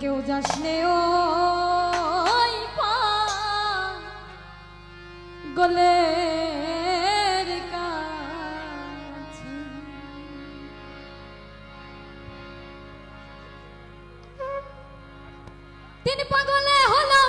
কেউ যাস নে গলে তিনি পাগলে হলো